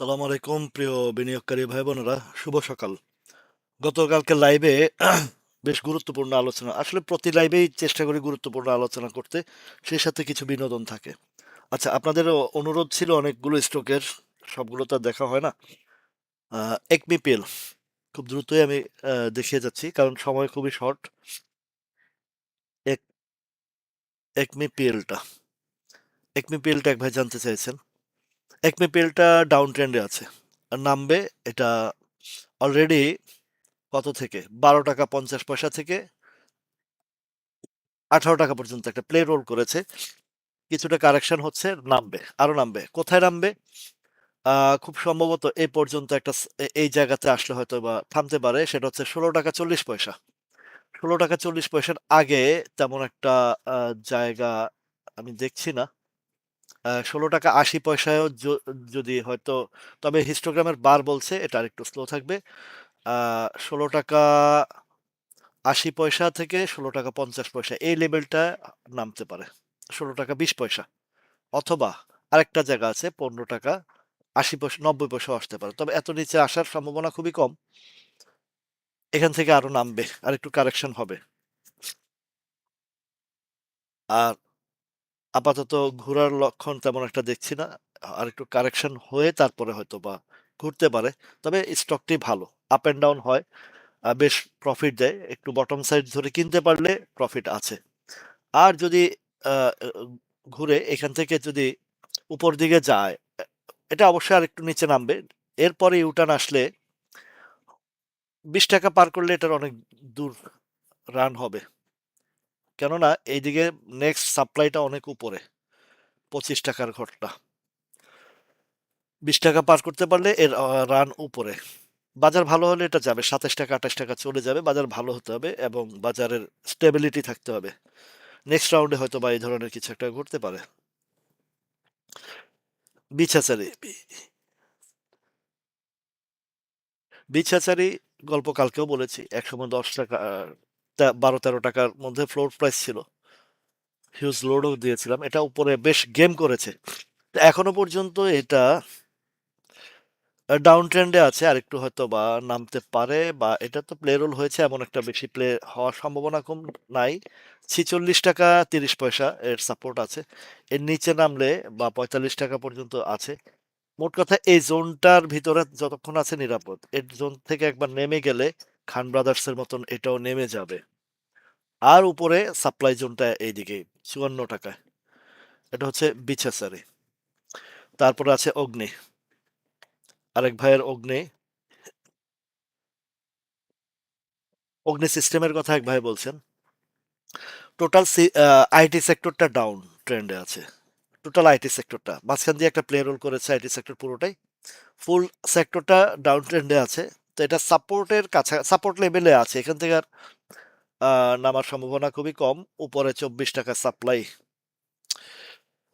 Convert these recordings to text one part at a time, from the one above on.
সালাম আলাইকুম, প্রিয় বিনিয়োগকারী ভাই বোনেরা শুভ সকাল। গতকালকে লাইভে বেশ গুরুত্বপূর্ণ আলোচনা, আসলে প্রতি লাইভেই চেষ্টা করি গুরুত্বপূর্ণ আলোচনা করতে, সেই সাথে কিছু বিনোদন থাকে। আচ্ছা আপনাদের অনুরোধ ছিল অনেকগুলো স্টকের, সবগুলো তো দেখা হয় না। একমিপিএল খুব দ্রুতই আমি দেখিয়ে যাচ্ছি, কারণ সময় খুবই শর্ট। এক একমিপিএলটা একমিপিএলটা এক ভাই জানতে চাইছেন। একমিপিএলটা ডাউন ট্রেন্ডে আছে। আর নামবে এটা অলরেডি কত থেকে? বারো টাকা পঞ্চাশ পয়সা থেকে আঠারো টাকা পর্যন্ত একটা প্লে রোল করেছে। কিছুটা কারেকশন হচ্ছে, নামবে আরও নামবে। কোথায় নামবে? খুব সম্ভবত এই পর্যন্ত একটা এই জায়গাতে আসলে হয়তো বা থামতে পারে, সেটা হচ্ছে ষোলো টাকা চল্লিশ পয়সা। ষোলো টাকা চল্লিশ পয়সার আগে তেমন একটা জায়গা আমি দেখছি না। ষোলো টাকা আশি পয়সায়ও যদি হয়তো, তবে হিস্টোগ্রামের বার বলছে, এটা আরেকটু স্লো থাকবে। ষোলো টাকা আশি পয়সা থেকে ষোলো টাকা পঞ্চাশ পয়সা, এই লেভেলটা নামতে পারে। ষোলো টাকা বিশ পয়সা, অথবা আরেকটা জায়গা আছে, পনেরো টাকা আশি পয়সা, নব্বই পয়সা আসতে পারে। তবে এত নিচে আসার সম্ভাবনা খুবই কম। এখান থেকে আরও নামবে আর একটু কারেকশন হবে। আর আপাতত ঘোরার লক্ষণ তেমন একটা দেখছি না। আর একটু কারেকশন হয়ে তারপরে হয়তো বা ঘুরতে পারে। তবে স্টকটি ভালো। আপ অ্যান্ড ডাউন হয়। বেশ প্রফিট দেয়। একটু বটম সাইড ধরে কিনতে পারলে প্রফিট আছে। আর যদি ঘুরে এখান থেকে যদি উপর দিকে যায়, এটা অবশ্যই আর একটু নিচে নামবে। এরপরে ইউটার্ন আসলে বিশ টাকা পার করলে এটার অনেক দূর রান হবে। কেননা এইদিকে নেক্সট সাপ্লাইটা অনেক উপরে, পঁচিশ টাকার ঘরটা। বিশ টাকা পার করতে পারলে এর রান উপরে। বাজার ভালো হলে এটা যাবে, সাতাশ টাকা, আঠাশ টাকা চলে যাবে, বাজার ভালো হতে হবে এবং বাজারের স্টেবিলিটি থাকতে হবে। নেক্সট রাউন্ডে হয়তো বা এই ধরনের কিছু একটা ঘটতে পারে। বিছাচারি। বিছাচারি গল্প কালকেও বলেছি, একসময় দশ টাকা বারো তেরো টাকার মধ্যে ফ্লোর প্রাইস ছিল। হিউজ লোডও দিয়েছিলাম। এটা উপরে বেশ গেম করেছে। এখনও পর্যন্ত এটা ডাউন ট্রেন্ডে আছে। আর একটু হয়তো বা নামতে পারে বা এটা তো প্লে রোল হয়েছে, এমন একটা বেশি প্লে হওয়ার সম্ভাবনা কম নাই। ছিচল্লিশ টাকা তিরিশ পয়সা এর সাপোর্ট আছে। এর নিচে নামলে বা পঁয়তাল্লিশ টাকা পর্যন্ত আছে। মোট কথা এই জোনটার ভিতরে যতক্ষণ আছে নিরাপদ। এর জোন থেকে একবার নেমে গেলে খান ব্রাদার্সের মতন এটাও নেমে যাবে। আর উপরে সাপ্লাই জোনটা এইদিকে, চুয়ান্ন টাকায়। এটা হচ্ছে বিছাসারি তারপরে আছে অগ্নি। আরেক ভাইয়ের অগ্নি। অগ্নি সিস্টেমের কথা এক ভাই বলছেন। টোটাল আইটি সেক্টরটা ডাউন ট্রেন্ডে আছে। টোটাল আইটি সেক্টরটা। মাঝখান দিয়ে একটা প্লে রোল করেছে আইটি সেক্টর পুরোটাই। ফুল সেক্টরটা ডাউন ট্রেন্ডে আছে। তো এটা সাপোর্টের কাছে, সাপোর্ট লেভেলে আছে। এখান থেকে আর নামার সম্ভাবনা খুবই কম। উপরে চব্বিশ টাকা সাপ্লাই।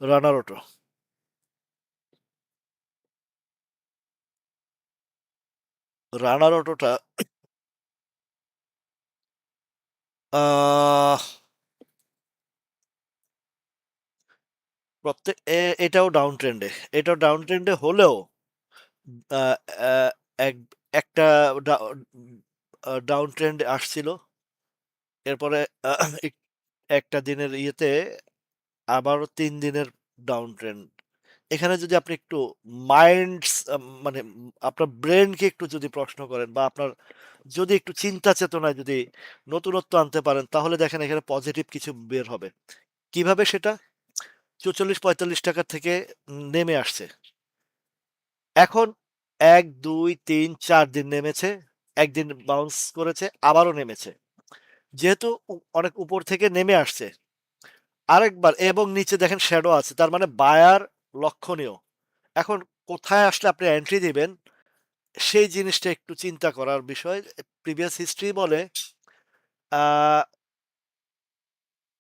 রানার অটো। রানার অটোটা প্রত্যেক এটাও ডাউন ট্রেন্ডে এটাও ডাউন ট্রেন্ডে হলেও একটা ডাউন ট্রেন্ড আসছিল। এরপরে একটা দিনের ইয়েতে আবারও তিন দিনের ডাউন ট্রেন্ড এখানে যদি আপনি একটু মাইন্ড মানে আপনার ব্রেনকে একটু যদি প্রশ্ন করেন বা আপনার যদি একটু চিন্তা চেতনায় যদি নতুনত্ব আনতে পারেন, তাহলে দেখেন এখানে পজিটিভ কিছু বের হবে। কীভাবে সেটা? চৌচল্লিশ পঁয়তাল্লিশ টাকা থেকে নেমে আসছে। এখন এক, দুই, তিন, চার দিন নেমেছে, একদিন বাউন্স করেছে, আবারও নেমেছে। যেহেতু অনেক উপর থেকে নেমে আসছে। আরেকবার, এবং নিচে দেখেন শ্যাডো আছে, তার মানে বায়ার লক্ষণীয়। এখন কোথায় আসলে আপনি এন্ট্রি দিবেন, সেই জিনিসটা একটু চিন্তা করার বিষয়। প্রিভিয়াস হিস্ট্রি বলে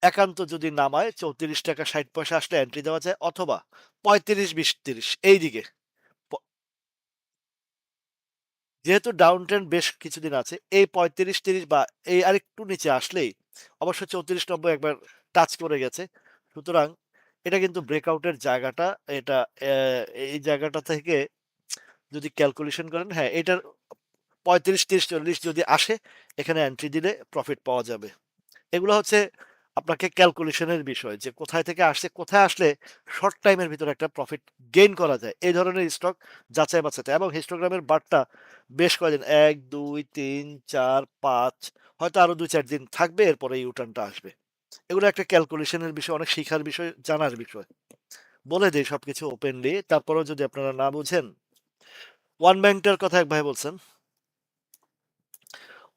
একান্ত যদি নামায়, চৌত্রিশ টাকা ষাট পয়সা আসলে এন্ট্রি দেওয়া যায়, অথবা পঁয়ত্রিশ, বিশ, তিরিশ এই দিকে প- যেহেতু ডাউন ট্রেন্ড বেশ কিছুদিন আছে, এই পঁয়ত্রিশ, তিরিশ বা এই আরেকটু নিচে আসলেই অবশ্য চৌত্রিশ নব্বই একবার টাচ করে গেছে। সুতরাং এটা কিন্তু ব্রেকআউটের জায়গাটা, এটা এই জায়গাটা থেকে যদি ক্যালকুলেশন করেন হ্যাঁ এটার পঁয়ত্রিশ, তিরিশ, চল্লিশ যদি আসে, এখানে এন্ট্রি দিলে প্রফিট পাওয়া যাবে। এগুলো হচ্ছে আপনাকে ক্যালকুলেশনের বিষয় যে কোথায় থেকে আসছে, কোথায় আসলে শর্ট টাইমের ভিতরে একটা প্রফিট গেইন করা যায়। এই ধরনের স্টক যাচাই বাছাতে এবং হিস্টোগ্রামের বারটা বেশ কয়েকদিন, এক, দুই, তিন, চার, পাঁচ, হয়তো আরও দুই, চার দিন থাকবে, এরপরে ইউটার্নটা আসবে। এগুলো একটা ক্যালকুলেশনের বিষয়, অনেক শিখার বিষয়, জানার বিষয়। বলে দেই সবকিছু ওপেনলি তারপরেও যদি আপনারা না বুঝেন ওয়ান ব্যাংকটার কথা এক ভাই বলছেন।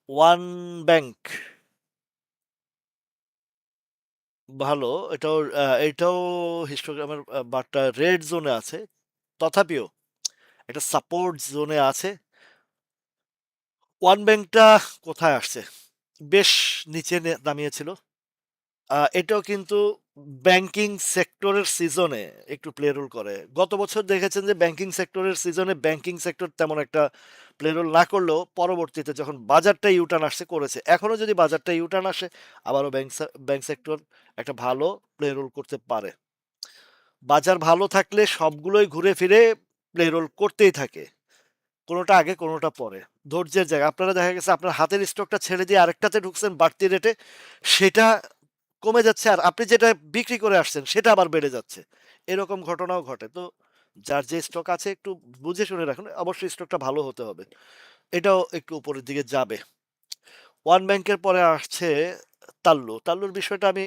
ওয়ান ব্যাংক ভালো। এটাও এটাও হিস্টোগ্রামের বারটা রেড জোনে আছে। তথাপিও এটা সাপোর্ট জোনে আছে। ওয়ান ব্যাংকটা কোথায় আসছে? বেশ নিচে নামিয়েছিল এটাও কিন্তু ব্যাংকিং সেক্টরের সিজনে একটু প্লে রোল করে। গত বছর দেখেছেন যে ব্যাংকিং সেক্টরের সিজনে ব্যাংকিং সেক্টর তেমন একটা প্লে রোল না করলেও পরবর্তীতে যখন বাজারটা ইউটার্ন আসছে, করেছে। এখনও যদি বাজারটা ইউটার্ন আসে, আবারও ব্যাংক ব্যাংক সেক্টর একটা ভালো প্লে রোল করতে পারে। বাজার ভালো থাকলে সবগুলোই ঘুরে ফিরে প্লে রোল করতেই থাকে। কোনোটা আগে, কোনোটা পরে। ধৈর্যের জায়গা। আপনারা দেখা গেছে আপনার হাতের স্টকটা ছেড়ে দিয়ে আরেকটাতে ঢুকছেন বাড়তি রেটে সেটা কমে যাচ্ছে আর আপনি যেটা বিক্রি করে আসছেন সেটা আবার বেড়ে যাচ্ছে। এরকম ঘটনাও ঘটে। তো যার যে স্টক আছে একটু বুঝে শুনে রাখুন, অবশ্যই স্টকটা ভালো হতে হবে। এটাও একটু উপরের দিকে যাবে। ওয়ান ব্যাংকের পরে আসছে তাল্লু তাল্লুর বিষয়টা আমি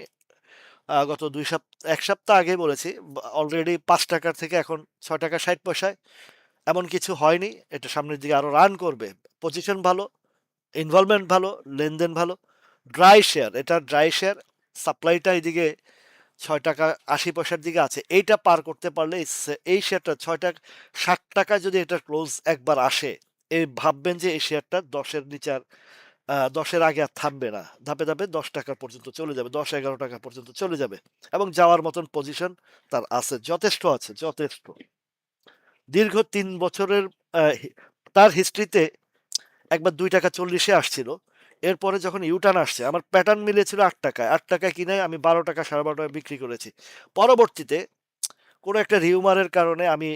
গত দুই সপ্তাহ এক সপ্তাহ আগে বলেছি। অলরেডি পাঁচ টাকার থেকে এখন ছয় টাকা ষাট পয়সায়। এমন কিছু হয়নি। এটা সামনের দিকে আরও রান করবে। পজিশন ভালো ইনভলভমেন্ট ভালো, লেনদেন ভালো। ড্রাই শেয়ার এটা ড্রাই শেয়ার সাপ্লাইটা এদিকে ছয় টাকা আশি পয়সার দিকে আছে। এইটা পার করতে পারলে এই শেয়ারটা ছয় টাকা ষাট টাকায় যদি এটা ক্লোজ একবার আসে এই ভাববেন যে এই শেয়ারটা দশের নিচে আর আহ, দশের আগে আর থামবে না। ধাপে ধাপে দশ টাকা পর্যন্ত চলে যাবে দশ এগারো টাকা পর্যন্ত চলে যাবে এবং যাওয়ার মতন পজিশন তার আছে যথেষ্ট আছে যথেষ্ট। দীর্ঘ তিন বছরের তার হিস্ট্রিতে একবার দুই টাকা চল্লিশে আসছিল। এরপরে যখন ইউটার্ন আসছে, আমার প্যাটার্ন মিলেছিল আট টাকায়। আট টাকায় কিনে আমি বারো টাকা সাড়ে বারো টাকা বিক্রি করেছি। পরবর্তীতে কোনো একটা রিউমারের কারণে আমি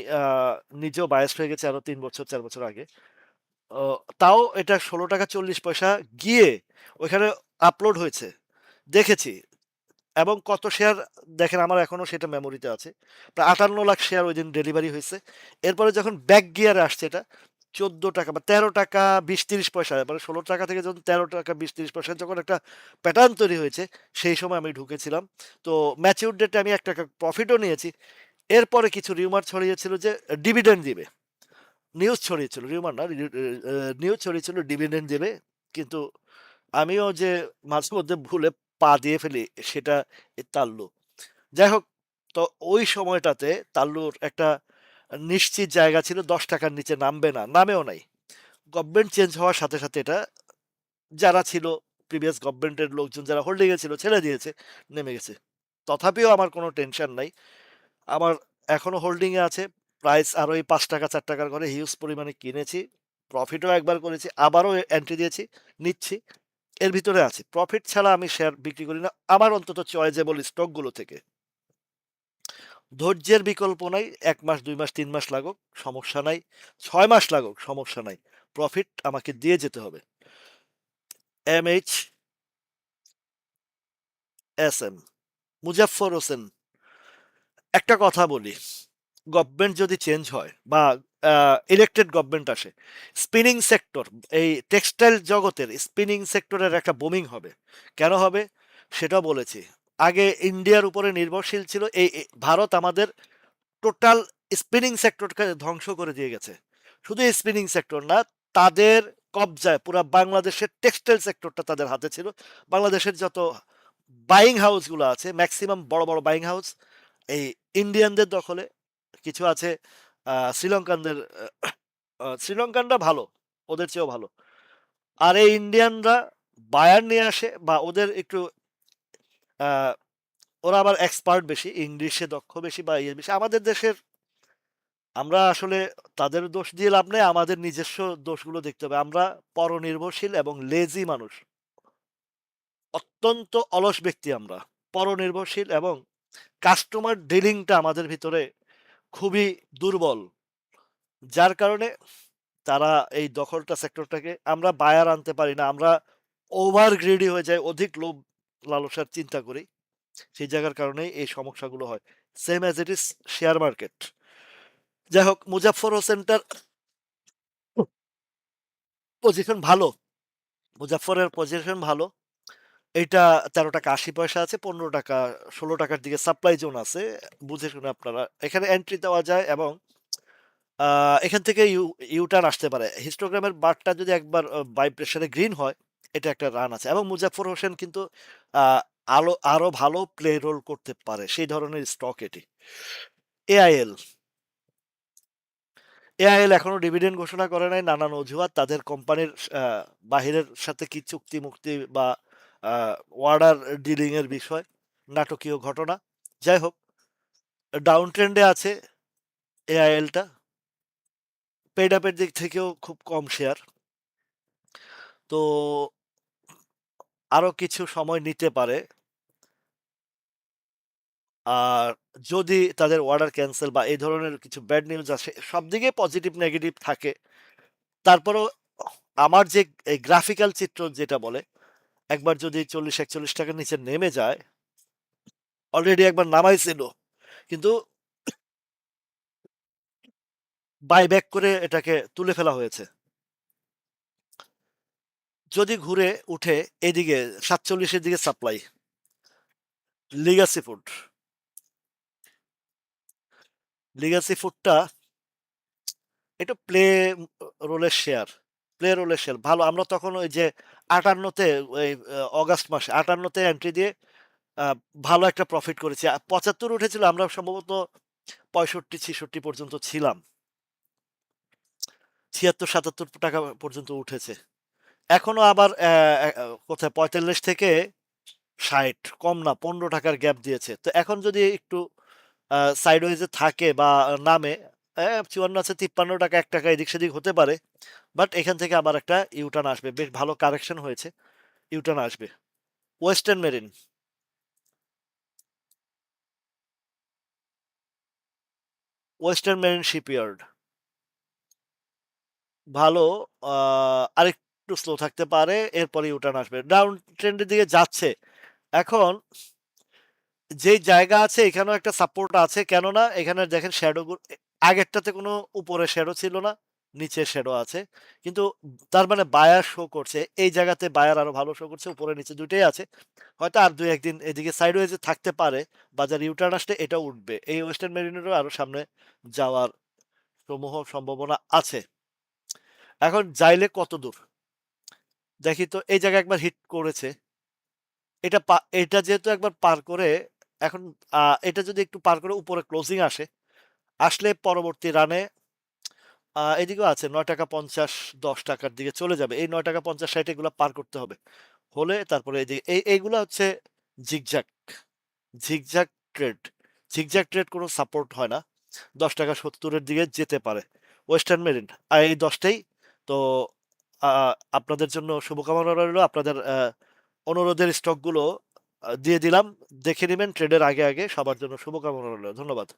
নিজেও বায়াস্ট হয়ে গেছি আরও তিন বছর, চার বছর আগে। তাও এটা ষোলো টাকা চল্লিশ পয়সা গিয়ে ওইখানে আপলোড হয়েছে। দেখেছি। এবং কত শেয়ার দেখেন আমার এখনও সেটা মেমোরিতে আছে। প্রায় আটান্ন লাখ শেয়ার ওই দিন ডেলিভারি হয়েছে। এরপরে যখন ব্যাক গিয়ারে আসছে এটা চোদ্দ টাকা বা তেরো টাকা, বিশ, তিরিশ পয়সা মানে ষোলো টাকা থেকে যখন তেরো টাকা, বিশ, তিরিশ পয়সা যখন একটা প্যাটার্ন তৈরি হয়েছে, সেই সময় আমি ঢুকেছিলাম। তো ম্যাচিউর ডেটে আমি এক টাকা প্রফিটও নিয়েছি। এরপরে কিছু রিউমার ছড়িয়েছিল যে ডিভিডেন্ড দিবে। নিউজ ছড়িয়েছিল রিউমার না নিউজ ছড়িয়েছিল ডিভিডেন্ড দেবে। কিন্তু আমিও যে মাঝে মধ্যে ভুলে পা দিয়ে ফেলি, সেটা তাল্লু। যাই হোক, তো ওই সময়টাতে তাল্লুর একটা নিশ্চিত জায়গা ছিল, দশ টাকার নিচে নামবে না, নামেও নাই। গভর্নমেন্ট চেঞ্জ হওয়ার সাথে সাথে এটা যারা ছিল প্রিভিয়াস গভর্নমেন্টের লোকজন যারা হোল্ডিং এ ছিল, ছেড়ে দিয়েছে, নেমে গেছে। তথাপিও আমার কোনো টেনশন নাই। আমার এখনও হোল্ডিংয়ে আছে প্রাইস আরও এই পাঁচ টাকা, চার টাকার করে হিউজ পরিমাণে কিনেছি প্রফিটও একবার করেছি, আবারও এন্ট্রি দিয়েছি, নিচ্ছি, এর ভিতরে আছে। প্রফিট ছাড়া আমি শেয়ার বিক্রি করি না, আমার অন্তত চয়েজেবল স্টকগুলো থেকে। ধৈর্যের বিকল্প নাই, এক মাস, দুই মাস, তিন মাস লাগুক, সমস্যা নাই, ছয় মাস লাগুক, সমস্যা নাই প্রফিট আমাকে দিয়ে যেতে হবে। M H S M Muzaffar Hossain, একটা কথা বলি গভর্নমেন্ট যদি চেঞ্জ হয় বা ইলেক্টেড গভর্নমেন্ট আসে স্পিনিং সেক্টর এই টেক্সটাইল জগতের স্পিনিং সেক্টরের একটা বোমিং হবে। কেন হবে? সেটাও বলেছি। আগে ইন্ডিয়ার উপরে নির্ভরশীল ছিল, এই ভারত আমাদের টোটাল স্পিনিং সেক্টরকে ধ্বংস করে দিয়ে গেছে। শুধু স্পিনিং সেক্টর না, তাদের কবজায় পুরো বাংলাদেশের টেক্সটাইল সেক্টরটা তাদের হাতে ছিল। বাংলাদেশের যত বাইং হাউসগুলো আছে ম্যাক্সিমাম বড় বড় বাইং হাউস এই ইন্ডিয়ানদের দখলে কিছু আছে শ্রীলঙ্কানদের শ্রীলঙ্কানরা ভালো, ওদের চেয়েও ভালো। আর এই ইন্ডিয়ানরা বায়ার নিয়ে আসে বা ওদের একটু ওরা আবার এক্সপার্ট বেশি, ইংলিশে দক্ষ বেশি বা ইয়ে বেশি আমাদের দেশের আমরা আসলে তাদের দোষ দিয়ে লাভ নেই, আমাদের নিজস্ব দোষগুলো দেখতে হবে আমরা পরনির্ভরশীল এবং লেজি মানুষ অত্যন্ত অলস ব্যক্তি আমরা পরনির্ভরশীল এবং কাস্টমার ডিলিংটা আমাদের ভিতরে খুবই দুর্বল যার কারণে তারা এই দখলটা সেক্টরটাকে আমরা বায়ার আনতে পারি না। আমরা ওভার গ্রিডি হয়ে যাই। অধিক লোভ লালসার চিন্তা করি। সেই জায়গার কারণেই এই সমস্যাগুলো হয়। Same as it is share market. যাই হোক মুজাফফর হোসেনটার পজিশন ভালো। মুজাফফরের পজিশন ভালো। এটা তেরো টাকা আশি পয়সা আছে, পনেরো টাকা ষোলো টাকার দিকে সাপ্লাই জোন আছে। বুঝে শুনে আপনারা এখানে এন্ট্রি দেওয়া যায় এবং এখান থেকে ইউ ইউ-টার্ন আসতে পারে। হিস্টোগ্রামের বারটা যদি একবার প্রেশারে গ্রিন হয়, এটা একটা রান আছে এবং মুজাফফর হোসেন কিন্তু আলো আরও ভালো প্লে রোল করতে পারে। সেই ধরনের স্টক এটি। এআইএল। এআইএল এখনও ডিভিডেন্ড ঘোষণা করে নাই। নানান অজুহাত তাদের কোম্পানির বাহিরের সাথে কি চুক্তি-মুক্তি বা ওয়ার্ডার ডিলিং এর বিষয়, নাটকীয় ঘটনা। যাই হোক ডাউন ট্রেন্ড আছে এআইএলটা। পেড আপের দিক থেকেও খুব কম শেয়ার। তো আরও কিছু সময় নিতে পারে। আর যদি তাদের অর্ডার ক্যান্সেল বা এই ধরনের কিছু ব্যাড নিউজ আসে, সবদিকে পজিটিভ নেগেটিভ থাকে। তারপরেও আমার যে গ্রাফিক্যাল চিত্র যেটা বলে, একবার যদি ৳৪০-৪১ র নিচে নেমে যায় অলরেডি একবার নামাইছিল। কিন্তু বাইব্যাক করে এটাকে তুলে ফেলা হয়েছে। যদি ঘুরে উঠে এদিকে সাতচল্লিশের দিকে সাপ্লাই। Legacy food. লিগাসি ফুডটা একটু প্লে রোলের শেয়ার। প্লে রোলের শেয়ার। ভালো, আমরা তখন ওই যে আটান্নতে ওই অগাস্ট মাসে আটান্নতে এন্ট্রি দিয়ে ভালো একটা প্রফিট করেছি। ৭৫ উঠেছিল, আমরা সম্ভবত ৬৫-৬৬ পর্যন্ত ছিলাম। ৳৭৬-৭৭ পর্যন্ত উঠেছে। এখনও আবার কোথায় ৪৫ থেকে ৬০ কম না পনেরো টাকার গ্যাপ দিয়েছে। তো এখন যদি একটু আ সাইডওয়েজ এ থাকে বা নামে, ৫৪ আছে ৳৫৩ ৳১ এদিক সেদিক হতে পারে। বাট এখান থেকে আবার একটা ইউ-টার্ন আসবে। বেশ ভালো কারেকশন হয়েছে। ইউ-টার্ন আসবে। Western marine. Western marine shipyard. ভালো আ আরেকটু স্লো থাকতে পারে। এরপরে ইউ-টার্ন আসবে। ডাউন ট্রেন্ডের দিকে যাচ্ছে। এখন যে জায়গা আছে, এখানেও একটা সাপোর্ট আছে। কেননা এখানে দেখেন শ্যাডো আগেরটাতে কোনো উপরে শ্যাডো ছিল না। নিচে শ্যাডো আছে। কিন্তু তার মানে বায়ার শো করছে। এই জায়গাতে বায়ার আরও ভালো শো করছে। উপরে নিচে ২ টাই আছে। হয়তো আর দুই একদিন এদিকে সাইডওয়েজ এ থাকতে পারে। বাজার ইউ-টার্ন আসলে এটাও উঠবে। এই ওয়েস্টার্ন মেরিনেরও আরও সামনে যাওয়ার সমূহ সম্ভাবনা আছে। এখন যাইলে কতদূর? দেখি তো এই জায়গায় একবার হিট করেছে। এটা এটা যেহেতু একবার পার করে এখন এটা যদি একটু পার করে উপরে ক্লোজিং আসে, আসলে পরবর্তী রানে এদিকেও আছে নয় টাকা পঞ্চাশ দশ টাকার দিকে চলে যাবে। এই ৳৯.৫০-৬০ এগুলো পার করতে হবে। হলে তারপরে এই এই এইগুলা হচ্ছে zigzag. Zigzag trade. Zigzag trade কোনো সাপোর্ট হয় না। দশ টাকা সত্তরের দিকে যেতে পারে। Western marine. আর এই দশটাই তো আ আপনাদের জন্য শুভকামনা রইল। আপনাদের আহ, অনুরোধের স্টকগুলো দিয়ে দিলাম। দেখে নেবেন ট্রেডের আগে, আগে। সবার জন্য শুভকামনা রইল। ধন্যবাদ।